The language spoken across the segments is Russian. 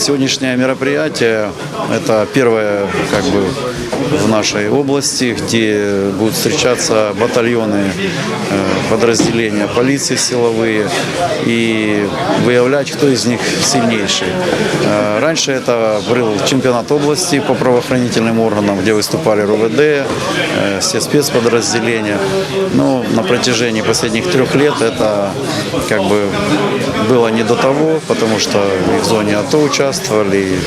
Сегодняшнее мероприятие – это первое как бы, в нашей области, где будут встречаться батальоны, э, подразделения полиции силовые и выявлять, кто из них сильнейший. Э, Раньше это был чемпионат области по правоохранительным органам, где выступали РУВД, э, все спецподразделения. Но на протяжении последних трех лет это как бы было не до того, потому что в зоне АТО участвовали,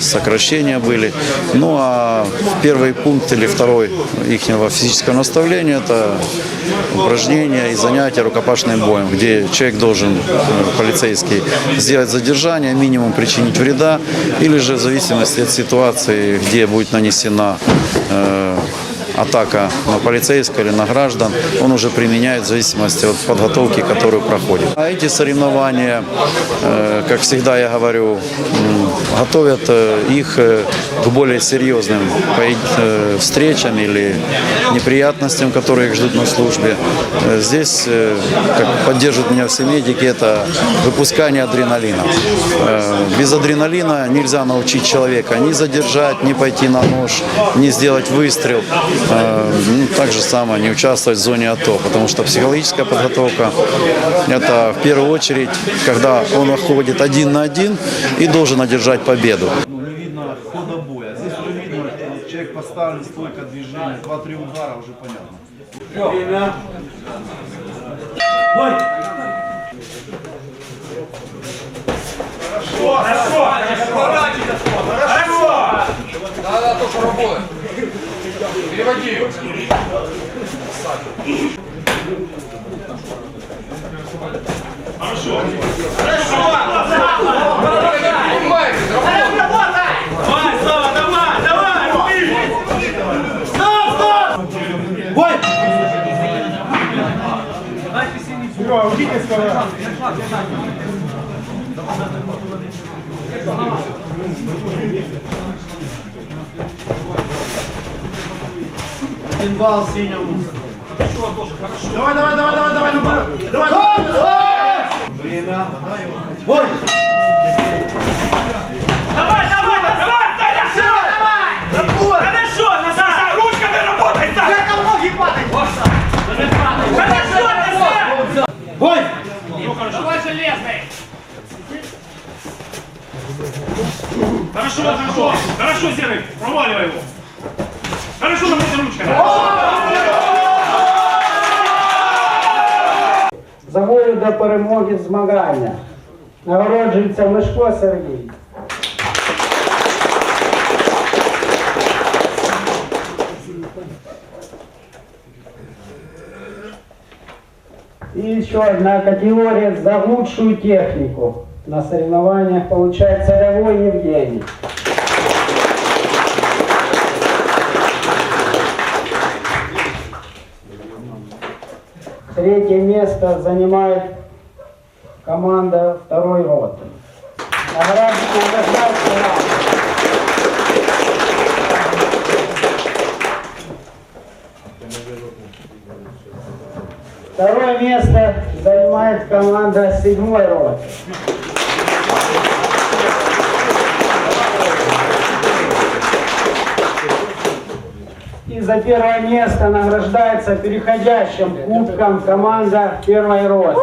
сокращения были. Ну а первый пункт или второй их физического наставления – это упражнения и занятия рукопашным боем, где человек должен, э, полицейский, сделать задержание, минимум причинить вреда, или же в зависимости от ситуации, где будет нанесена э, атака на полицейского или на граждан, он уже применяет в зависимости от подготовки, которую проходит. А эти соревнования, э, как всегда я говорю, готовят э, их э, к более серьезным встречам или неприятностям, которые их ждут на службе. Здесь, как поддерживают меня все медики, это выпускание адреналина. Без адреналина нельзя научить человека ни задержать, ни пойти на нож, ни сделать выстрел. Э, ну, Так же самое не участвовать в зоне АТО, потому что психологическая подготовка – это в первую очередь, когда он выходит один на один и должен одержать победу. Ну, не видно хода боя. Здесь уже видно, что человек поставлен, стойка движения, два-три удара, уже понятно. Да-да, то, что работает. Переводи его. Хорошо. Понимаете, работает. Давай, Слава, давай, давай, руби! Один балл синему. Давай, давай, давай, давай, давай, давай, давай, давай! Время. Бой! Давай, давай, давай, хорошо, давай! Хорошо, назад! Ручками работай так! Как ноги падать! Хорошо, назад! Бой! Давай, железный! Хорошо, хорошо! Хорошо, Серый! Проваливай его! Хорошо, работай ручками! За волю до перемоги змагання. Нагороджується Мишко Сергій. И еще одна категория за лучшую технику. На соревнованиях получает Царевой Евгений. Третье место занимает команда второй роты. Второе место занимает команда седьмой роты. За первое место награждается переходящим кубком команда первой роты.